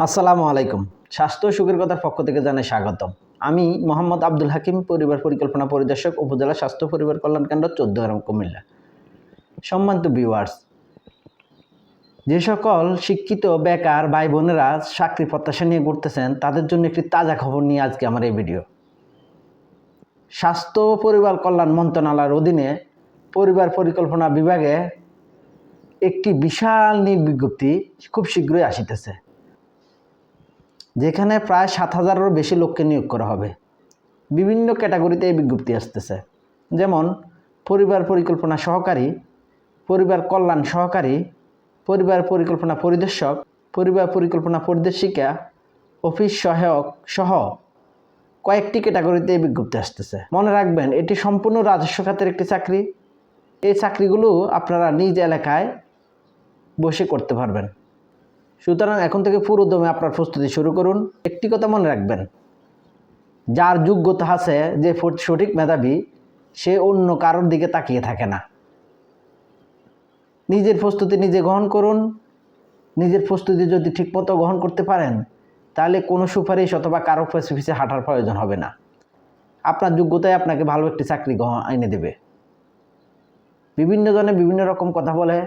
আসসালামু আলাইকুম। স্বাস্থ্য সুখের কথার পক্ষ থেকে জানাই স্বাগতম। আমি মোহাম্মদ আব্দুল হাকিম, পরিবার পরিকল্পনা পরিদর্শক, উপজেলা স্বাস্থ্য পরিবার কল্যাণ কেন্দ্র, চোদ্দ গ্রাম কুমিল্লা। সম্মানিত ভিউয়ার্স যে সকল শিক্ষিত, বেকার ভাই বোনেরা চাকরি প্রত্যাশা নিয়ে ঘুরতেছেন, তাদের জন্য একটি তাজা খবর নিয়ে আজকে আমার এই ভিডিও স্বাস্থ্য পরিবার কল্যাণ মন্ত্রণালয়ের অধীনে পরিবার পরিকল্পনা বিভাগে একটি বিশাল নিয়োগ বিজ্ঞপ্তি খুব শীঘ্রই আসিতেছে। যেখানে প্রায় সাত হাজারেরও বেশি লোককে নিয়োগ করা হবে। বিভিন্ন ক্যাটাগরিতে এই বিজ্ঞপ্তি আসতেছে। যেমন, পরিবার পরিকল্পনা সহকারী, পরিবার কল্যাণ সহকারী, পরিবার পরিকল্পনা পরিদর্শক, পরিবার পরিকল্পনা পরিদর্শিকা, অফিস সহায়ক সহ কয়েকটি ক্যাটাগরিতে এই বিজ্ঞপ্তি আসতেছে। মনে রাখবেন, এটি সম্পূর্ণ রাজস্ব খাতের একটি চাকরি। এই চাকরিগুলো আপনারা নিজ এলাকায় বসে করতে পারবেন। সুতরাং এখন থেকে পুরো দমে আপনার প্রস্তুতি শুরু করুন। একটি কথা মনে রাখবেন, যার যোগ্যতা আছে যে সঠিক মেধাবী, সে অন্য কারোর দিকে তাকিয়ে থাকে না। নিজের প্রস্তুতি নিজে গ্রহণ করুন। নিজের প্রস্তুতি যদি ঠিকমতো গ্রহণ করতে পারেন, তাহলে কোনো সুপারিশ অথবা কারও পিছে হাঁটার প্রয়োজন হবে না। আপনার যোগ্যতায় আপনাকে ভালো একটি চাকরি এনে দেবে। বিভিন্ন জনে বিভিন্ন রকম কথা বলে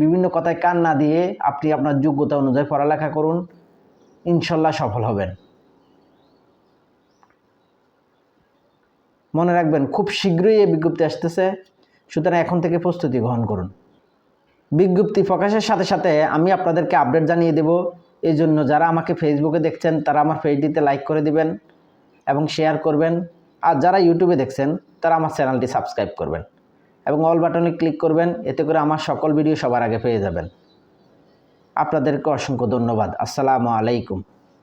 বিভিন্ন কথায় কান না দিয়ে আপনি আপনার যোগ্যতা অনুযায়ী পড়ালেখা করুন, ইনশাল্লাহ সফল হবেন। মনে রাখবেন, খুব শীঘ্রই এই বিজ্ঞপ্তি আসতেছে, সুতরাং এখন থেকে প্রস্তুতি গ্রহণ করুন। বিজ্ঞপ্তি প্রকাশের সাথে সাথে আমি আপনাদেরকে আপডেট জানিয়ে দেব, এই জন্য যারা আমাকে ফেসবুকে দেখছেন, তারা আমার পেজটিতে লাইক করে দিবেন এবং শেয়ার করবেন, আর যারা ইউটিউবে দেখছেন, তারা আমার চ্যানেলটি সাবস্ক্রাইব করবেন। এবং অল বাটনে ক্লিক করবেন, এতে করে আমার সকল ভিডিও সবার আগে পেয়ে যাবেন। আপনাদেরকে অসংখ্য ধন্যবাদ। আসসালামু আলাইকুম।